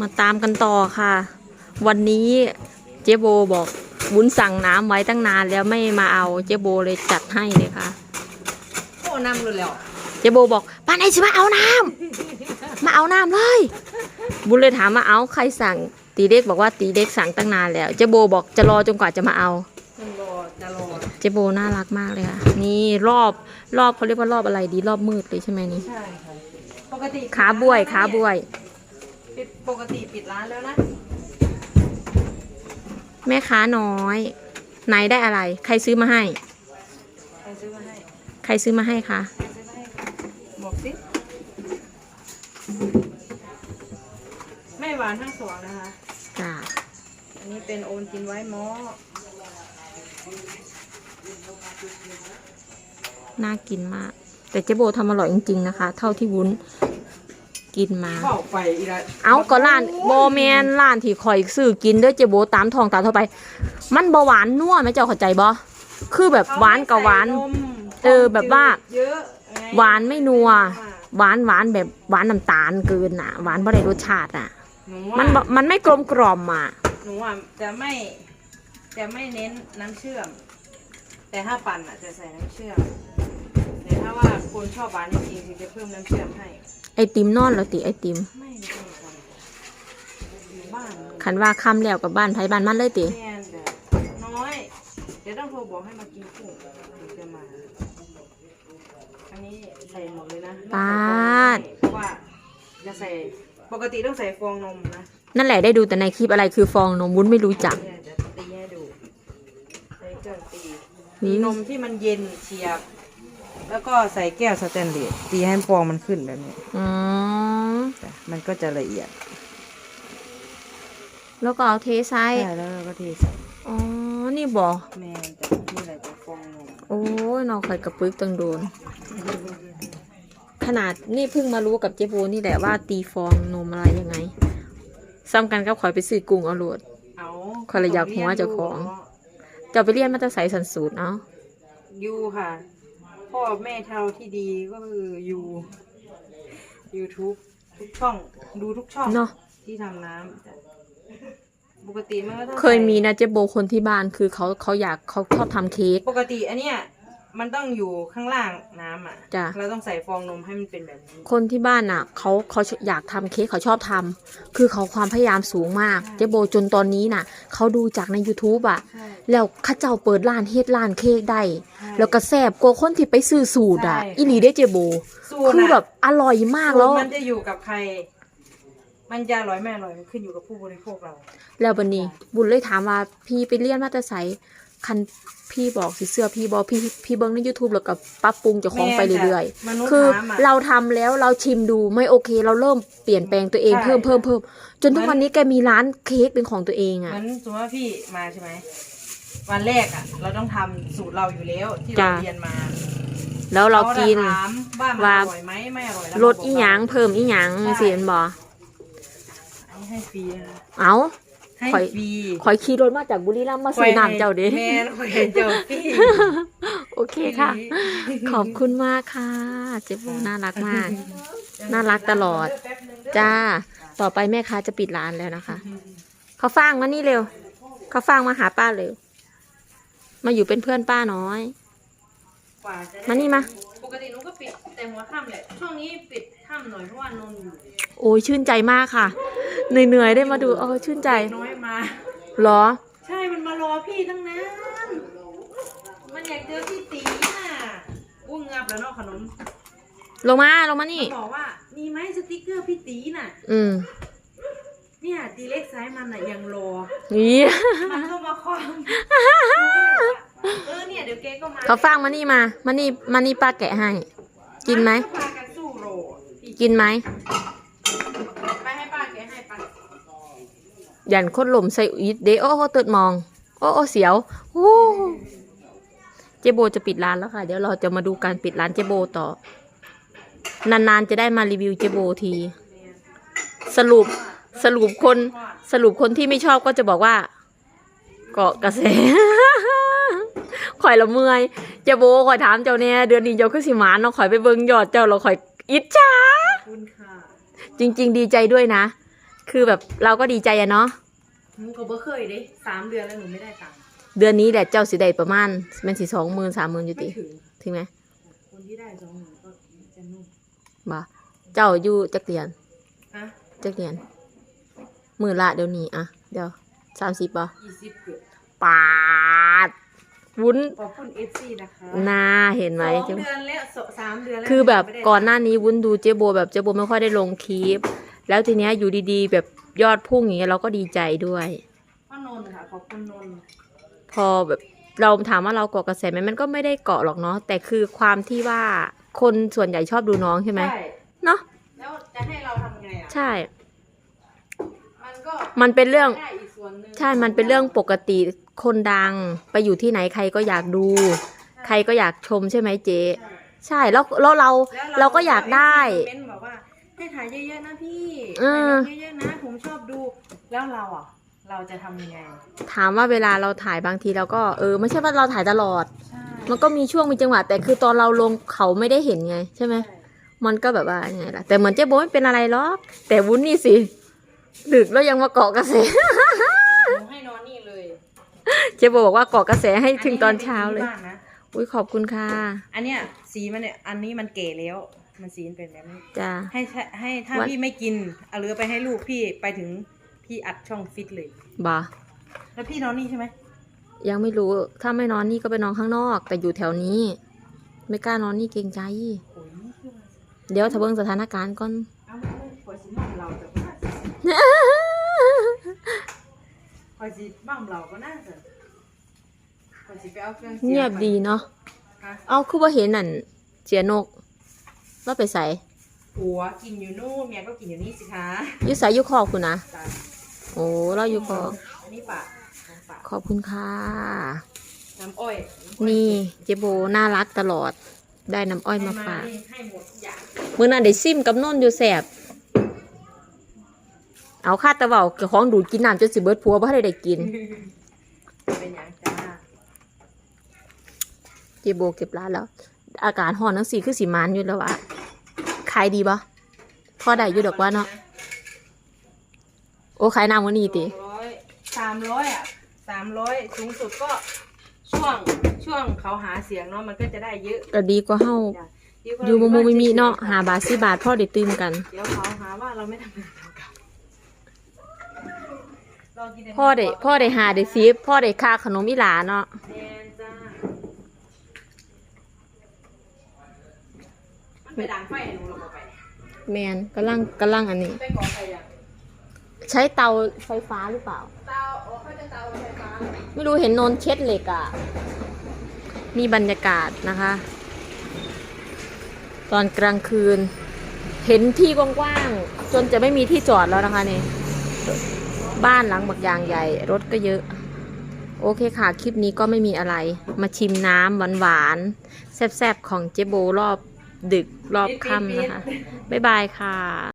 มาตามกันต่อค่ะ วันนี้เจ๊โบบอกบุญสั่งน้ำไว้ตั้งนานแล้วไม่มาเอาเจ๊โบเลยจัดให้เลยค่ะโอ้นำเลยแล้วเจ๊โบบอกป้าไหนสิมาเอาน้ำมาเอาน้ำเลย บุญเลยถามมาเอาใครสั่ง ตีเด็กบอกว่าตีเด็กสั่งตั้งนานแล้วเจ๊โบบอกจะรอจนกว่าจะมาเอามันรอจะรอเจ๊โบน่ารักมากเลยค่ะ นี่รอบรอบเขาเรียกว่ารอบอะไรดีรอบมืดเลยใช่ไหมนี่ใช่ค่ะปกติขาบวยขาบวย ปิดปกติปิดร้านแล้วนะ แม่ค้าน้อยไหนได้อะไร ใครซื้อมาให้ ใครซื้อมาให้ ใครซื้อมาให้คะใครซื้อมาให้บอกสิแม่หวานทั้งสองนะคะ จ้าอันนี้เป็นโอนกินไว้หม้อ น่ากินมาก แต่เจ๊โบทำอร่อยจริง ๆ นะคะ เท่าที่วุ้น กินมา เข้าไปอีกแล้วเอาก็ร้านโบแมนร้านที่คอยซื้อกินเด้อเจ๊โบตามทองตามเท่าไป มันบ่หวานนัวไหมเจ้าเข้าใจบ่คือแบบหวานกับหวาน เขไม่ใส่มเออแบบว่าเยอะไงหวานไม่นัว หวานหวานแบบหวานน้ำตาลเกินอะ หวานบ่ได้รสชาติอะ หนูมันอะบ่มันไม่กลมกล่อมอะ หนูอะจะไม่จะไม่เน้นน้ำเชื่อม แต่ถ้าปั่นอะจะใส่น้ำเชื่อมแต่ถ้า ว่าคนชอบหวานจริงๆถึงจะเพิ่มน้ำเชื่อมให้ ไอติมนอนแล้วติไอติม ไม่ไม่กันอยู่บ้านคันว่าค่ำแล้วกับบ้านไผบ้านมันเลยติแม่นแต่น้อย เดี๋ยวต้องโทรบอกให้มากินกุ้งถึงจะมา อันนี้ใส่หมดเลยนะปาดเพราะว่าจะใส่ปกติต้องใส่ฟองนมนะ นั่นแหละได้ดูแต่ในคลิปอะไรคือฟองนมวุ้นไม่รู้จัก เนี่ยจะตีให้ดูใส่เครื่องตีนี่มีนมที่มันเย็นเฉียบ แล้วก็ใส่แก้วสแตนเลสตีให้ฟองมันขึ้นแบบนี้อ๋อจ้ะมันก็จะละเอียดแล้วก็เอาเทใส่ใช่แล้วเราก็เทใส่อ๋อ นี่บอกแมนแต่นี่แหละจะฟองนมโอ้ยนอกไข่กระปึกตังโดน ขนาดนี่เพิ่งมารู้กับเจ๊โบนี่แหละว่าตีฟองนมอะไรยังไง ซ้ำกันก็ขอยไปซื้อกุ้งเอาโหลด เอาคนละอยากหัวเจ้าของจะไปเรียนมาจะใส่สันสูตรเนาะยูค่ะ พ่อแม่เท่าที่ดีก็คือยู YouTube ทุกช่องดูทุกช่องเนาะ ที่ทำน้ำจ้ะปกติมันก็ต้องเคยมีนะเจ๊โบคนที่บ้านคือเขาเขาอยากเขาชอบทำเค้ก ปกติอันเนี้ย มันต้องอยู่ข้างล่างน้ำอะ จ้ะ เราต้องใส่ฟองนมให้มันเป็นแบบนี้ คนที่บ้านอะเขาเขาอยากทำเค้กเขาชอบทำคือเขาความพยายามสูงมาก เจ๊โบจนตอนนี้น่ะเขาดูจากใน YouTube อะ ใช่แล้วเข้าเจ้าเปิดร้านเฮ็ดร้านเค้กได้ ใช่ แล้วก็แซ่บกว่าคนที่ไปซื้อสูตรอะใช่ อีหลีได้เจโบ สูตรคือน่ะแบบอร่อยมากแล้วสูตรมันจะอยู่กับใคร มันจะอร่อยไม่อร่อยมันขึ้นอยู่กับผู้บริโภคเรา แล้วบันนี้ บุญเลยถามว่าพี่ไปเรียนมาแต่ไส คันพี่บอกสิเสื้อพี่บอกพี่พี่เบิ้งใน YouTube แล้วก็ปรับปรุงเจ้าของไปเรื่อยมนุษๆย์คือน้ำอะเราทำแล้วเราชิมดูไม่โอเค เราเริ่มเปลี่ยนแปลงตัวเองใช่ เพิ่มเพิ่มเพิ่มจนทุกวันนี้แกมีร้านเค้กเป็นของตัวเองเหอะมือนสมมติว่าพี่มาใช่ไหมวันแรกอะ เราต้องทำสูตรเราอยู่แล้วที่เราจ้ะ เรียนมาแล้วเรากินจะถามว่ามันว่า อร่อยไหมไม่อร่อยแล้วลดอีหยังเพิ่มอีหยังเสียนบ่อันนี้ให้ฟรีนะคะเอา ให้ข่อย ฟรีคอยขี่รถมาจากบุรีรัมย์มาซื้อน้ำเจ้าเด้ แม่นข่อยให้เจ้าฟรี โอเคค่ะ ขอบคุณมากค่ะ เจ๊โบน่ารักมาก น่ารักตลอด จ้า ต่อไปแม่ค้าจะปิดร้านแล้วนะคะ เขาฟางมานี่เร็ว เขาฟางมาหาป้าเร็ว มาอยู่เป็นเพื่อนป้าน้อย กว่าจะได้มานี่มา ปกติหนุก็ปิดแต่หัวค่ำแหละ ช่วงนี้ปิดค่ำหน่อยเพราะว่านนอยู่ โอ้ยชื่นใจมากค่ะ เหนื่อยๆได้มาดูเออชื่นใจน้อยมาเหรอ ใช่มันมารอพี่ตั้งนานมันอยากเจอพี่ตีน่ะอุ้งงับแล้วเนาะขนมลงมาลงมานี่บอกว่ามีไหมสติกเกอร์พี่ตีน่ะ อืมเนี่ยตีเล็กซ้ายมันน่ะยังรอนี่มันก็มาความเออเนี่ยเดี๋ยวเก๊ก็มาเขาฟางมานี่มามานี่มานี่ป้าแกะให้กินไหมก็พากันสู้โรพี่กินไหม ไปให้ป้าแกให้ป้า ยันโคตรหล่มใส่อีทเดโอ้โหเติดมอง โอ้โอ้เสียวโอ้เจโบจะปิดร้านแล้วค่ะ เดี๋ยวเราจะมาดูการปิดร้านเจโบต่อ นานๆจะได้มารีวิวเจโบที สรุปสรุปคนสรุปคนที่ไม่ชอบก็จะบอกว่า เกาะกระแสข่อยละเมื่อยเจโบข่อยถามเจ้าเนี่ยเดือนนี้เจ้าคือสิหมานเนาะข่อยไปเบิ่งยอดเจ้าเราข่อยอิจฉาขอบคุณค่ะจริง ๆ ดีใจด้วยนะ คือแบบเราก็ดีใจอะเนาะหนูก็บ่เคยเด้สามเดือนแล้วหนูไม่ได้ตังค์เดือนนี้แหละเจ้าสิได้ประมาณแมันสิสองหมื่นสามหมื่นอยู่ไม่ติถึง ถึงไหมคนที่ได้สองหมื่นก็จะนุ่มบ่เจ้าอยู่จักเรียนฮะจักเรียนมือละเดี๋ยวนี้อะเดี๋ยวสามสิบบ่ยี่สิบเกือบปาดวุ้นขอบคุณเอฟซีนะคะหน้าเห็นไหมสองเจ้าเดือนแล้วสสามเดือนแล้วคือแบบไม่ได้ก่อนหน้านี้วุ้นดูเจ๊โบแบบเจ๊โบไม่ค่อยได้ลงคลิป แล้วทีเนี้ยอยู่ดีๆ แบบยอดพุ่งอย่างเงี้ยเราก็ดีใจด้วย พ่อนนท์ค่ะขอบคุณนนท์พอแบบเราถามว่าเราเกาะกระแสไหมมันก็ไม่ได้เกาะหรอกเนาะแต่คือความที่ว่าคนส่วนใหญ่ชอบดูน้องใช่ไหมเนาะแล้วจะให้เราทำไงอะใช่ มันก็มันเป็นเรื่อง ได้อีกส่วนหนึ่งใช่ มันเป็นเรื่องปกติคนดังไปอยู่ที่ไหนใครก็อยากดู ใครก็อยากชมใช่ไหมเจ๊ ใช่ใช่แล้วแล้วเราแล้วเราก็อยากได้เม้นบอกว่า ให้ถ่ายเยอะๆนะพี่เออ ถ่ายเยอะๆนะ ผมชอบดู แล้วเราอะ เราจะทำยังไง ถามว่าเวลาเราถ่ายบางทีเราก็เออไม่ใช่ว่าเราถ่ายตลอด ใช่มันก็มีช่วงมีจังหวะแต่คือตอนเราลงเขาไม่ได้เห็นไงใช่ไหม ใช่มันก็แบบว่ายังไงล่ะ แต่เหมือนเจ๊โบไม่เป็นอะไรหรอกแต่วุ้นนี่สิ ดึกแล้วยังมาเกาะกระแสหนูให้นอนนี่เลยเจ๊โบบอกว่าเกาะกระแสให้ถึงตอนเช้าเลยอันนี้ไม่ได้ที่บ้านนะ อุ้ยขอบคุณค่ะ อันเนี้ยสีมันเนี่ย อันนี้มันเก๋แล้ว มันสีมันเป็นแบบนี้จ้า ให้ให้ให้ถ้าวัน พี่ไม่กินเอาเรือไปให้ลูกพี่ไปถึงพี่อัดช่องฟิตเลย บ่าแล้วพี่นอนนี่ใช่ไหมยังไม่รู้ ถ้าไม่นอนนี่ก็ไปนอนข้างนอก แต่อยู่แถวนี้ ไม่กล้านอนนี่เกรงใจ โอ้ยนี่คือว่าเดี๋ยวถ้าเบิ่งสถานการณ์ก่อน เอามาเลยคอยสิบ้ามเราแต่ก็น่าคอยสิบ้ามเราก็น่าจะคอยสิไปเอาเครื่องสีเงียบดีเนาะ ฮะเอาคือว่าเห็นนั่นเจียนก ว่าไปใส่ผัวกินอยู่นู่นเมียก็กินอยู่นี่สิคะอยุใส่ยุคอคุณนะ จ้ะโอ้เราอยู่คออันนี้ปากของปากขอบคุณค่ะ น้ำอ้อยนี่เจโบน่ารักตลอด ได้น้ำอ้อยมาฝากให้ให้หมดทุกอย่างมื่อนั้นได้ซิมกับนนท์อยู่แสบ เอาค่าตะเบากับของดูดกินน้ำจนสิเบิดผัวบ่ได้ได้กิน เป็นอย่างจ้าเจโบเก็บร้านแล้ว อากาศห้อนทั้งสี่คือสีมันอยู่แล้วอะ ขายดีปะพอได้อยู่ดอกว่าเนาะโอ้ขายน้ำวันนี้ติร้อยสามร้อยอะสามร้อยสูงสุดก็ช่วงช่วงเขาหาเสียงเนาะมันก็จะได้เยอะก็ดีกว่าเฮาจ้ะดีกว่าอยู่โมโมมิมิเนาะหาบาทสิบาทพ่อได้ตื่มกัน เดี๋ยวเขาหาว่าเราไม่ทำงานเท่ากันเรากินแต่พ่อได้พ่อได้หาได้ซีบพ่อได้ค่าขนมอีหลาเนาะแทนจ้ามันไปดังไฟให้หนูเราบอกไป แมนกำลังกำลังอันนี้ไปก่อไฟยังใช้เตาไฟฟ้าหรือเปล่า เตาโอ้เขาจะเตาไฟฟ้า ไม่รู้เห็นนนท์เช็ดเหล็กอะ่ะมีบรรยากาศนะคะ ตอนกลางคืน เห็นที่กว้างๆจนจะไม่มีที่จอดแล้วนะคะนี่บ้านหลังบักยางใหญ่ รถก็เยอะ โอเคค่ะ คลิปนี้ก็ไม่มีอะไร มาชิมน้ำหวานๆแซ่บๆของเจโบรอบ ดึกรอบค่ำนะคะ บ๊ายบายค่ะ